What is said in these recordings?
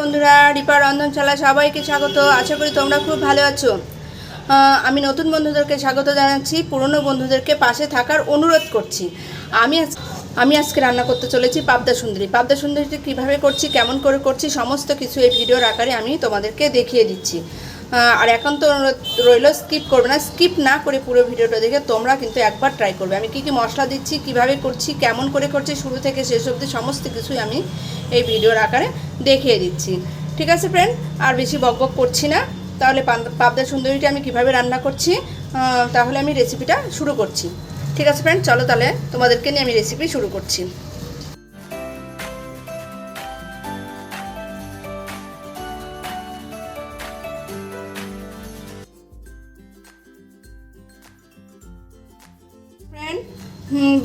বন্ধুরা রিপা রন্ধনশালা সবাইকে স্বাগত। আশা করি তোমরা খুব ভালো আছো। আমি নতুন বন্ধুদেরকে স্বাগত জানাচ্ছি, পুরনো বন্ধুদেরকে পাশে থাকার অনুরোধ করছি। আমি আমি আজকে রান্না করতে চলেছি পাবদা সুন্দরী। পাবদা সুন্দরীটি কীভাবে করছি, কেমন করে করছি, সমস্ত কিছু এই ভিডিওর আকারে আমি তোমাদেরকে দেখিয়ে দিচ্ছি। আর এখন তো রইল স্কিপ করবে না। স্কিপ না করে পুরো ভিডিওটা দেখে তোমরা কিন্তু একবার ট্রাই করবে। আমি কী কী মশলা দিচ্ছি, কীভাবে করছি, কেমন করে করছি, শুরু থেকে শেষ অবধি সমস্ত কিছুই আমি এই ভিডিওর আকারে দেখিয়ে দিচ্ছি। ঠিক আছে ফ্রেন্ড আর বেশি বক বক করছি না। তাহলে পাবদা সুন্দরীটা আমি কীভাবে রান্না করছি তাহলে আমি রেসিপিটা শুরু করছি। ঠিক আছে ফ্রেন্ড চলো তাহলে তোমাদেরকে নিয়ে আমি রেসিপি শুরু করছি।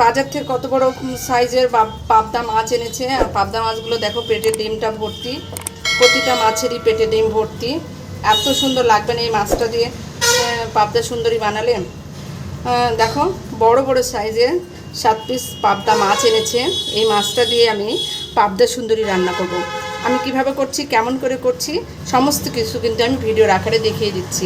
বাজার থেকে কত বড় সাইজের পাবদা মাছ এনেছে আর পাবদা মাছগুলো দেখো, পেটে ডিমটা ভর্তি, প্রতিটা মাছেরই পেটে ডিম ভর্তি। এত সুন্দর লাগবে না এই মাছটা দিয়ে পাবদা সুন্দরী বানালে। দেখো, বড় বড় সাইজের সাত পিস পাবদা মাছ এনেছে, এই মাছটা দিয়ে আমি পাবদা সুন্দরী রান্না করব। আমি কীভাবে করছি, কেমন করে করছি, সমস্ত কিছু কিন্তু আমি ভিডিওর আকারে দেখিয়ে দিচ্ছি।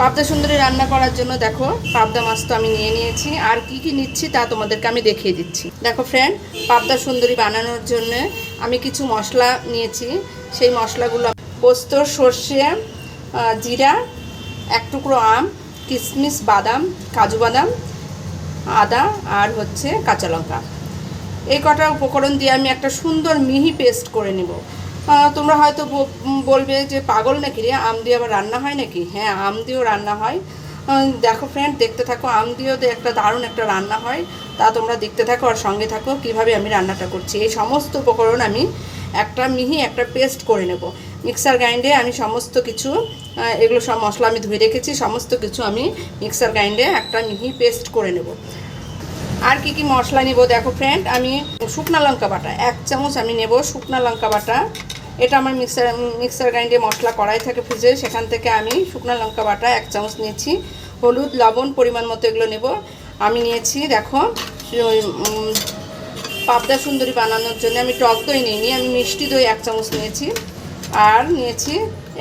পাবদা সুন্দরী রান্না করার জন্য দেখো, পাবদা মাছ তো আমি নিয়ে নিয়েছি। আর কি কি নিচ্ছি তা তোমাদেরকে আমি দেখিয়ে দিচ্ছি। দেখো ফ্রেন্ড পাবদা সুন্দরী বানানোর জন্য আমি কিছু মশলা নিয়েছি। সেই মশলাগুলো পোস্ত, সর্ষে জিরা, এক টুকরো আম কিশমিশ বাদাম, কাজু বাদাম, আদা আর হচ্ছে কাঁচা লঙ্কা। এই কটা উপকরণ দিয়ে আমি একটা সুন্দর মিহি পেস্ট করে নেব। তোমরা হয়তো বলবে যে পাগল নাকি রে? আম দিয়ে আবার রান্না হয় নাকি? হ্যাঁ আম দিয়েও রান্না হয়। দেখো ফ্রেন্ড দেখতে থাকো, আম দিয়েও একটা দারুণ একটা রান্না হয়। তা তোমরা দেখতে থাকো আর সঙ্গে থাকো কীভাবে আমি রান্নাটা করছি। এই সমস্ত উপকরণ আমি একটা মিহি, একটা পেস্ট করে নেব। মিক্সার গ্রাইন্ডে আমি সমস্ত কিছু এগুলো সব মশলা আমি ধুয়ে রেখেছি, সমস্ত কিছু আমি মিক্সার গ্রাইন্ডে একটা মিহি পেস্ট করে নেব। আর কি কি মশলা নিব দেখো ফ্রেন্ড আমি শুকনা লঙ্কা বাটা, এক চামচ আমি নেব শুকনা লঙ্কা বাটা। এটা আমার মিক্সার মিক্সার গ্রাইন্ডে মশলা কড়াই থাকে ফ্রিজে সেখান থেকে আমি শুকনো লঙ্কা বাটা এক চামচ নিয়েছি, হলুদ, লবণ পরিমাণ মতো এগুলো নেব। আমি নিয়েছি, দেখো পাবদা সুন্দরী বানানোর জন্য আমি টক দই নিইনি, আমি মিষ্টি দই এক চামচ নিয়েছি। আর নিয়েছি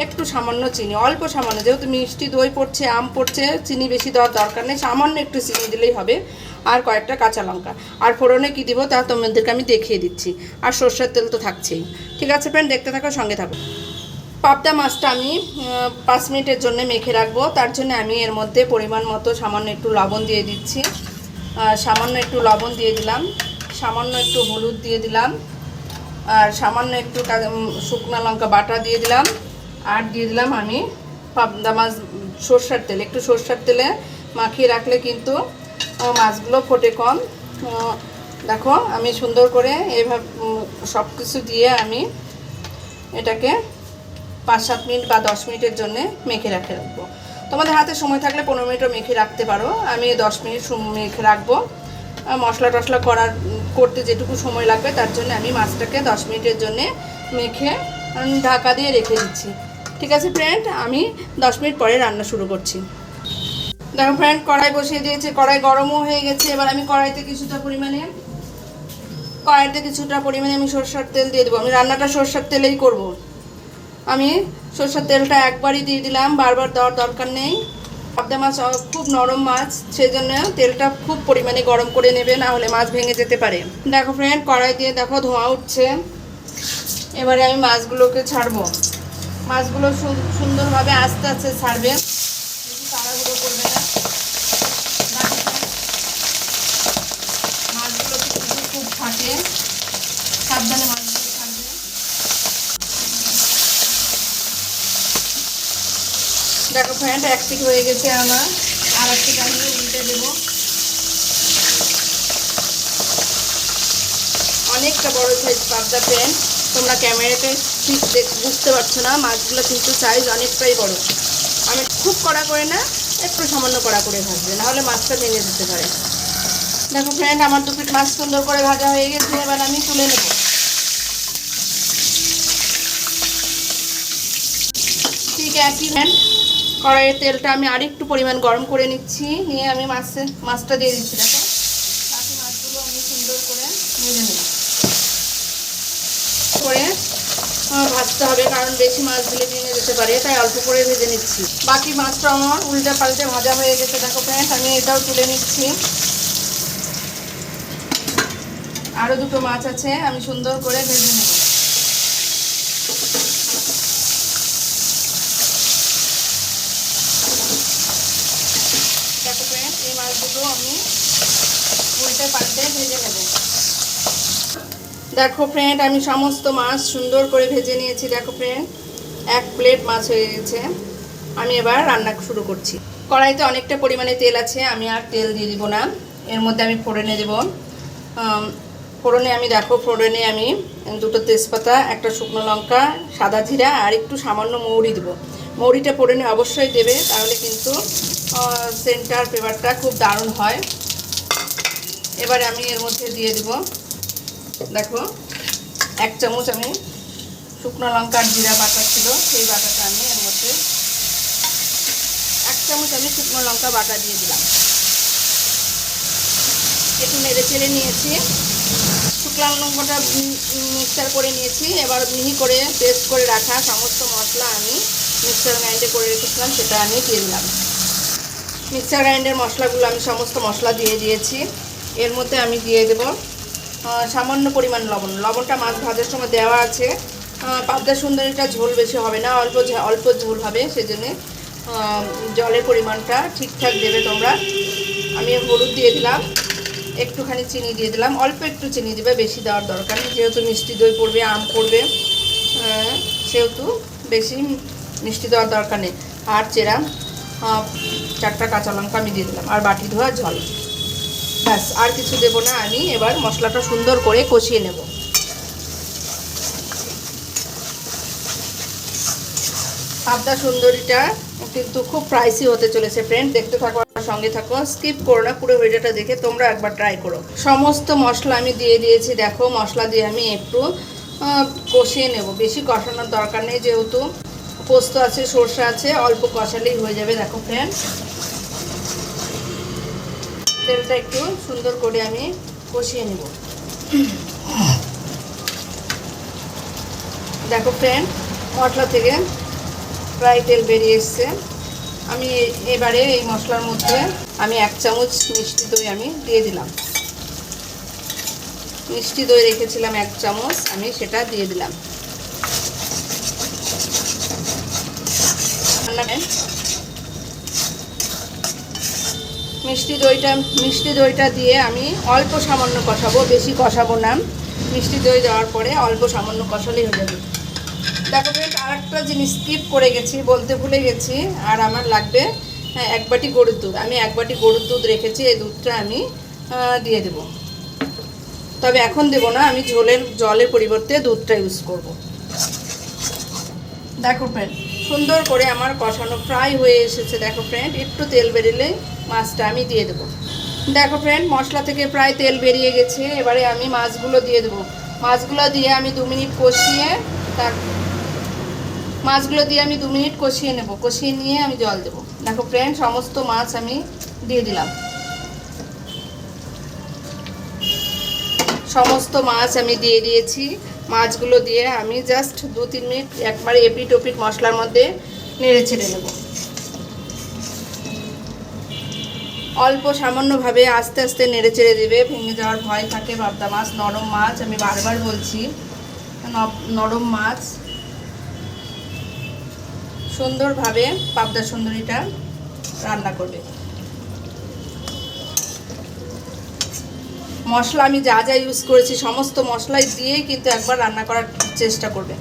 একটু সামান্য চিনি, অল্প সামান্য, যেহেতু মিষ্টি দই পড়ছে, আম পড়ছে, চিনি বেশি দেওয়ার দরকার নেই, সামান্য একটু চিনি দিলেই হবে। আর কয়েকটা কাঁচা লঙ্কা। আর ফোড়নে কী দিব তা তোমাদেরকে আমি দেখিয়ে দিচ্ছি। আর সর্ষের তেল তো থাকছেই। ঠিক আছে ফ্রেন্ড দেখতে থাকো, সঙ্গে থাকো। পাবদা মাছটা আমি পাঁচ মিনিটের জন্য মেখে রাখব। তার জন্য আমি এর মধ্যে পরিমাণ মতো সামান্য একটু লবণ দিয়ে দিচ্ছি। সামান্য একটু লবণ দিয়ে দিলাম। সামান্য একটু হলুদ দিয়ে দিলাম। আর সামান্য একটু শুকনো লঙ্কা বাটা দিয়ে দিলাম। আর দিয়ে দিলাম আমি পাবদা মাছ সর্ষের তেল। একটু সর্ষের তেলে মাখিয়ে রাখলে কিন্তু মাছগুলো ফোটে কম। দেখো, আমি সুন্দর করে এইভাবে সব কিছু দিয়ে আমি এটাকে পাঁচ, সাত মিনিট বা দশ মিনিটের জন্য মেখে রাখে রাখব। তোমাদের হাতে সময় থাকলে পনেরো মিনিটও মেখে রাখতে পারো। আমি দশ মিনিট মেখে রাখব। মশলা টশলা করার করতে যেটুকু সময় লাগবে, তার জন্য আমি মাছটাকে দশ মিনিটের জন্য মেখে ঢাকা দিয়ে রেখে দিচ্ছি। ঠিক আছে ফ্রেন্ড আমি দশ মিনিট পরে রান্না শুরু করছি। দেখো ফ্রেন্ড কড়াই বসিয়ে দিয়েছে, কড়াই গরমও হয়ে গেছে, এবার আমি কড়াইতে কিছুটা পরিমাণে, কড়াইতে কিছুটা পরিমাণে আমি সরষের তেল দিয়ে দেবো। আমি রান্নাটা সরষের তেলেই করব। আমি সরষের তেলটা একবারই দিয়ে দিলাম, বারবার দেওয়ার দরকার নেই। পাবদা মাছ খুব নরম মাছ সেই জন্য তেলটা খুব পরিমাণে গরম করে নেবে, না হলে মাছ ভেঙে যেতে পারে। দেখো ফ্রেন্ড, কড়াই দিয়ে দেখো ধোঁয়া উঠছে। এবারে আমি মাছগুলোকে ছাড়বো। মাছগুলো সুন্দরভাবে আস্তে আস্তে ছাড়বে বেশি তাড়াহুড়ো করবে না দেখো friend, মাছগুলো কিন্তু খুব ফাটে সাবধানে মাছগুলো ছাড়বে দেখো ফ্রেন্ড এক পিঠ হয়ে গেছে আমার। আর এক আমি উল্টে দেবো। অনেকটা বড় সাইজ পাবদা ফ্রেন্ড তোমরা ক্যামেরাতে ঠিক বুঝতে পারছ না, মাছগুলো কিন্তু সাইজ অনেকটাই বড়। আমি খুব কড়া করে না, একটু সামান্য কড়া করে ভাজবে, নাহলে মাছটা ভেঙে যেতে পারে। দেখো ফ্রেন্ড আমার দু পিঠ মাছ সুন্দর করে ভাজা হয়ে গেছে, এবার আমি তুলে নেব। ঠিক একই ফ্রেন্ড কড়াইয়ের তেলটা আমি আরেকটু পরিমাণ গরম করে নিচ্ছি। নিয়ে আমি মাছে মাছটা দিয়ে দিচ্ছি, দেখো। বাকি মাছগুলো আমি সুন্দর করে ভেজে নেব করে ভাজতে হবে, কারণ বেশি মাছ দিলে ভেঙে যেতে পারে, তাই অল্প করে ভেজে নিচ্ছি। বাকি মাছটা আমার উল্টে পাল্টে ভাজা হয়ে গেছে, দেখো ফ্রেন্ড আমি এটাও তুলে নিচ্ছি। আরও দুটো মাছ আছে, আমি সুন্দর করে ভেজে নেব দেখো ফ্রেন্ড মাছগুলো আমি। উল্টে ভেজে নেব। দেখো ফ্রেন্ড আমি সমস্ত মাছ সুন্দর করে ভেজে নিয়েছি, দেখো ফ্রেন্ড এক প্লেট মাছ হয়ে গেছে। আমি এবার রান্না শুরু করছি। কড়াইতে অনেকটা পরিমাণে তেল আছে, আমি আর তেল দিয়ে দিব না। এর মধ্যে আমি ফোড়নে দেব। ফোড়নে আমি, দেখো ফোড়নে আমি দুটো তেজপাতা, একটা শুকনো লঙ্কা, সাদা জিরা, আর একটু সামান্য মৌরি দেবো। মৌরিটা ফোড়নে অবশ্যই দেবে, তাহলে কিন্তু সেন্টার ফ্লেভারটা খুব দারুণ হয়। এবারে আমি এর মধ্যে দিয়ে দেব, দেখো, এক চামচ আমি শুকনো লঙ্কার জিরা বাটা ছিল, সেই বাটাটা আমি এর মধ্যে, এক চামচ আমি শুকনো লঙ্কা বাটা দিয়ে দিলাম। একটু নেড়ে চেড়ে নিয়েছি। শুকনো লঙ্কাটা মিক্সার করে নিয়েছি, এবার মিহি করে পেস্ট করে রাখা সমস্ত মশলা আমি মিক্সার গ্রাইন্ডে করে রেখেছিলাম, সেটা আমি দিয়ে দিলাম। মিক্সার গ্রাইন্ডের মশলাগুলো আমি সমস্ত মশলা দিয়ে দিয়েছি। এর মধ্যে আমি দিয়ে দেব সামান্য পরিমাণ লবণ। লবণটা মাছ ভাজার সময় দেওয়া আছে। পাবদা সুন্দরীটা ঝোল বেশি হবে না, অল্প অল্প ঝোল হবে, সেজন্য জলের পরিমাণটা ঠিকঠাক দেবে তোমরা। আমি হলুদ দিয়ে দিলাম, একটুখানি চিনি দিয়ে দিলাম। অল্প একটু চিনি দেবে, বেশি দেওয়ার দরকার নেই। যেহেতু মিষ্টি দই পড়বে, আম পড়বে সেহেতু বেশি মিষ্টি দেওয়ার দরকার নেই। আর চেরা চারটা কাঁচা লঙ্কা আমি দিয়ে দিলাম। আর বাটি ধোয়া জল। ব্যাস, আর কিছু দেবো না আমি। এবার মশলাটা সুন্দর করে কষিয়ে নেব। পাবদা সুন্দরীটা কিন্তু খুব প্রাইসি হতে চলেছে ফ্রেন্ড দেখতে থাকো সঙ্গে থাকো। স্কিপ করো না, পুরো ভিডিওটা দেখে তোমরা একবার ট্রাই করো। সমস্ত মশলা আমি দিয়ে দিয়েছি, দেখো। মশলা দিয়ে আমি একটু কষিয়ে নেব। বেশি কষানোর দরকার নেই যেহেতু। পোস্ত আছে, সর্ষে আছে, অল্প কষালেই হয়ে যাবে, দেখো ফ্রেন্ড তেলটা একটু সুন্দর করে আমি কষিয়ে নেব। দেখো ফ্রেন্ড মশলা থেকে প্রায় তেল বেরিয়ে এসছে। আমি এবারে এই মশলার মধ্যে আমি এক চামচ মিষ্টি দই আমি দিয়ে দিলাম। মিষ্টি দই রেখেছিলাম এক চামচ, আমি সেটা দিয়ে দিলাম। মিষ্টি দইটা মিষ্টি দইটা দিয়ে আমি অল্প সামান্য কষাবো বেশি কষাবো না। মিষ্টি দই দেওয়ার পরে অল্প সামান্য কষালেই হয়ে যাবে। দেখো ফ্রেন্ড আর একটা জিনিস স্কিপ করে গেছি বলতে ভুলে গেছি আর আমার লাগবে হ্যাঁ, এক বাটি গরুর দুধ। আমি এক বাটি গরুর দুধ রেখেছি এই দুধটা আমি দিয়ে দেব। তবে এখন দেব না আমি ঝোলের জলের পরিবর্তে দুধটা ইউজ করব। দেখো ফ্রেন্ড সুন্দর করে আমার কষানো ফ্রাই হয়ে এসেছে, দেখো ফ্রেন্ড একটু তেল বেরিলে মাছটা আমি দিয়ে দেবো। দেখো ফ্রেন্ড মশলা থেকে প্রায় তেল বেরিয়ে গেছে, এবারে আমি মাছগুলো দিয়ে দেবো। মাছগুলো দিয়ে আমি দু মিনিট কষিয়ে তার, মাছগুলো দিয়ে আমি দু মিনিট কষিয়ে নেব। কষিয়ে নিয়ে আমি জল দেবো। দেখো ফ্রেন্ড সমস্ত মাছ আমি দিয়ে দিলাম। সমস্ত মাছ আমি দিয়ে দিয়েছি। মাছগুলো দিয়ে আমি জাস্ট দু, তিন মিনিট একবারে এপিট ওপিট মশলার মধ্যে নেড়ে ছেড়ে নেব অল্প সামান্যভাবে আস্তে আস্তে নেড়ে চেড়ে দেবে, ভেঙে যাওয়ার ভয় থাকে বাবদা মাছ, নরম মাছ, আমি বারবার বলছি নরম মাছ। সুন্দরভাবে পাবদা সুন্দরীটা রান্না করবে। মশলা, আমি যা যা ইউজ করেছি, সমস্ত মশলাই দিয়েই কিন্তু একবার রান্না করার চেষ্টা করবে।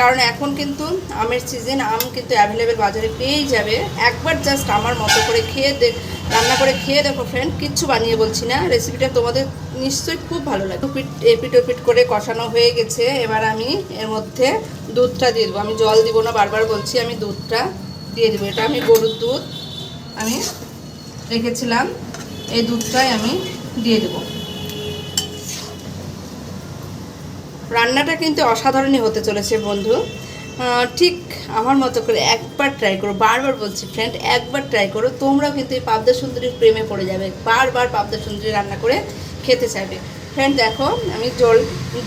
কারণ এখন কিন্তু আমের সিজন আম কিন্তু অ্যাভেলেবেল বাজারে পেয়েই যাবে। একবার জাস্ট আমার মতো করে খেয়ে দেখ রান্না করে খেয়ে দেখো ফ্রেন্ড কিচ্ছু বানিয়ে বলছি না। রেসিপিটা তোমাদের নিশ্চয়ই খুব ভালো লাগে। পিট, এপিট ওপিট করে কষানো হয়ে গেছে। এবার আমি এর মধ্যে দুধটা দিয়ে দেবো। আমি জল দিব না, বারবার বলছি আমি দুধটা দিয়ে দেবো। এটা আমি গরুর দুধ, আমি রেখেছিলাম। এই দুধটাই আমি দিয়ে দেবো। রান্নাটা কিন্তু অসাধারণই হতে চলেছে, বন্ধু। ঠিক আমার মতো করে একবার ট্রাই করো, বারবার বলছি ফ্রেন্ড একবার ট্রাই করো, তোমরাও কিন্তু এই পাবদা সুন্দরীর প্রেমে পড়ে যাবে, বারবার পাবদা সুন্দরী রান্না করে খেতে চাইবে। ফ্রেন্ড দেখো, আমি জল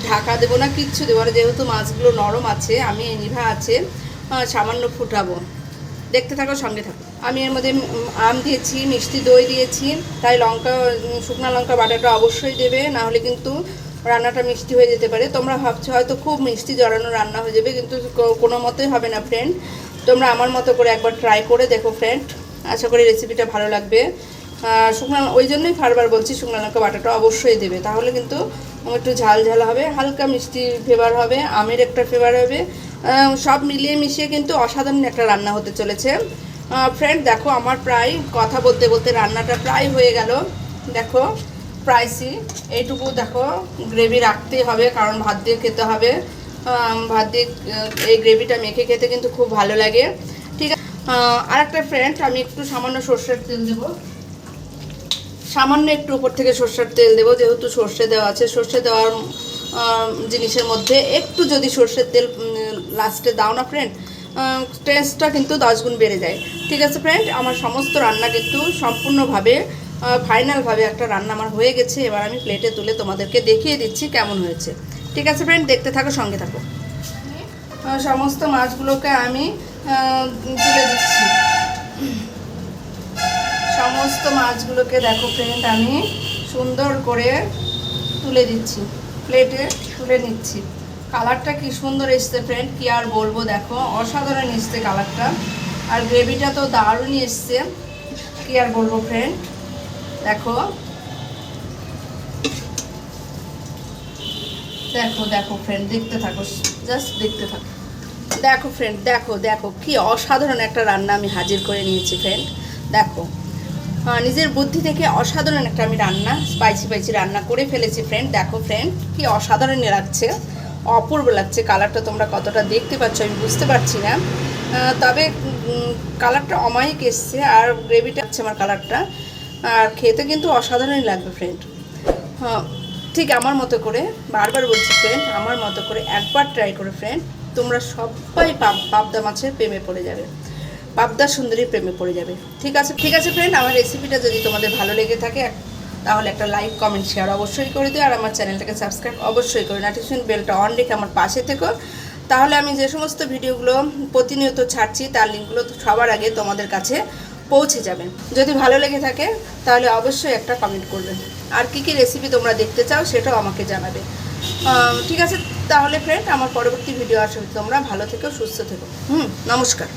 ঢাকা দেবো না, কিচ্ছু দেবো না, যেহেতু মাছগুলো নরম আছে, আমি এই নিভা আছে সামান্য ফুটাবো। দেখতে থাকো, সঙ্গে থাকো। আমি এর মধ্যে আম দিয়েছি, মিষ্টি দই দিয়েছি, তাই লঙ্কা, শুকনো লঙ্কা বাটাটা অবশ্যই দেবে, না হলে কিন্তু রান্নাটা মিষ্টি হয়ে যেতে পারে। তোমরা ভাবছ হয়তো খুব মিষ্টি জড়ানো রান্না হয়ে যাবে, কিন্তু কোনো মতোই হবে না ফ্রেন্ড তোমরা আমার মতো করে একবার ট্রাই করে দেখো ফ্রেন্ড আশা করি রেসিপিটা ভালো লাগবে। শুকনো ওই জন্যই বারবার বলছি শুকনো লঙ্কা বাটাটা অবশ্যই দেবে। তাহলে কিন্তু একটু ঝাল ঝাল হবে, হালকা মিষ্টি ফ্লেভার হবে, আমের একটা ফ্লেভার হবে। সব মিলিয়ে মিশিয়ে কিন্তু অসাধারণ একটা রান্না হতে চলেছে। ফ্রেন্ড দেখো আমার প্রায় কথা বলতে বলতে রান্নাটা প্রায় হয়ে গেল। দেখো প্রাইসি এইটুকু দেখো গ্রেভি রাখতেই হবে, কারণ ভাত দিয়ে খেতে হবে। ভাত দিয়ে এই গ্রেভিটা মেখে খেতে কিন্তু খুব ভালো লাগে। ঠিক আছে আর একটা ফ্রেন্ড আমি একটু সামান্য সর্ষের তেল দেবো। সামান্য একটু উপর থেকে সর্ষের তেল দেবো, যেহেতু সর্ষে দেওয়া আছে। সর্ষে দেওয়ার জিনিসের মধ্যে একটু যদি সর্ষের তেল লাস্টে দাও না ফ্রেন্ড টেস্টটা কিন্তু দশ গুণ বেড়ে যায়। ঠিক আছে ফ্রেন্ড আমার সমস্ত রান্না কিন্তু সম্পূর্ণভাবে ফাইনালভাবে একটা রান্না আমার হয়ে গেছে, এবার আমি প্লেটে তুলে তোমাদেরকে দেখিয়ে দিচ্ছি কেমন হয়েছে। ঠিক আছে ফ্রেন্ড দেখতে থাকো, সঙ্গে থাকো। সমস্ত মাছগুলোকে আমি তুলে দিচ্ছি। সমস্ত মাছগুলোকে দেখো ফ্রেন্ড আমি সুন্দর করে তুলে দিচ্ছি। প্লেটে তুলে নিচ্ছি। কালারটা কি সুন্দর এসছে ফ্রেন্ড কি আর বলব দেখো, অসাধারণ এসছে কালারটা আর গ্রেভিটা তো দারুণই এসছে। কি আর বলব ফ্রেন্ড দেখো। দেখো দেখো ফ্রেন্ড দেখতে থাকো জাস্ট দেখতে থাকো। দেখো ফ্রেন্ড দেখো দেখো, কি অসাধারণ একটা রান্না আমি হাজির করে নিয়েছি ফ্রেন্ড দেখো নিজের বুদ্ধি থেকে অসাধারণ একটা আমি রান্না স্পাইসি স্পাইসি রান্না করে ফেলেছি ফ্রেন্ড দেখো ফ্রেন্ড কি অসাধারণ লাগছে, অপূর্ব লাগছে। কালারটা তোমরা কতটা দেখতে পাচ্ছ, আমি বুঝতে পারছি না। তবে কালারটা অমায়িক এসছে, আর গ্রেভিটা হচ্ছে আমার কালারটা আর খেতে কিন্তু অসাধারণই লাগবে ফ্রেন্ড হ্যাঁ ঠিক আমার মতো করে, বারবার বলছি ফ্রেন্ড আমার মতো করে একবার ট্রাই করে ফ্রেন্ড তোমরা সবাই পাব পাবদা মাছের প্রেমে পড়ে যাবে। পাবদা সুন্দরী প্রেমে পড়ে যাবে। ঠিক আছে ঠিক আছে ফ্রেন্ড আমার রেসিপিটা যদি তোমাদের ভালো লেগে থাকে তাহলে একটা লাইক কমেন্ট শেয়ার অবশ্যই করে দিও, আর আমার চ্যানেলটাকে সাবস্ক্রাইব অবশ্যই করে নোটিফিকেশন বেলটা অন রেখে আমার পাশে থেকো। তাহলে আমি যে সমস্ত ভিডিওগুলো প্রতিনিয়ত ছাড়ছি, তার লিঙ্কগুলো সবার আগে তোমাদের কাছে পৌঁছে যাবেন। যদি ভালো লেগে থাকে, তাহলে অবশ্যই একটা কমেন্ট করবেন। আর কি কি রেসিপি তোমরা দেখতে চাও, সেটাও আমাকে জানাবে। ঠিক আছে, তাহলে ফ্রেন্ড আমার পরবর্তী ভিডিও আসবে তোমরা ভালো থেকো, সুস্থ থেকো। হুম, নমস্কার।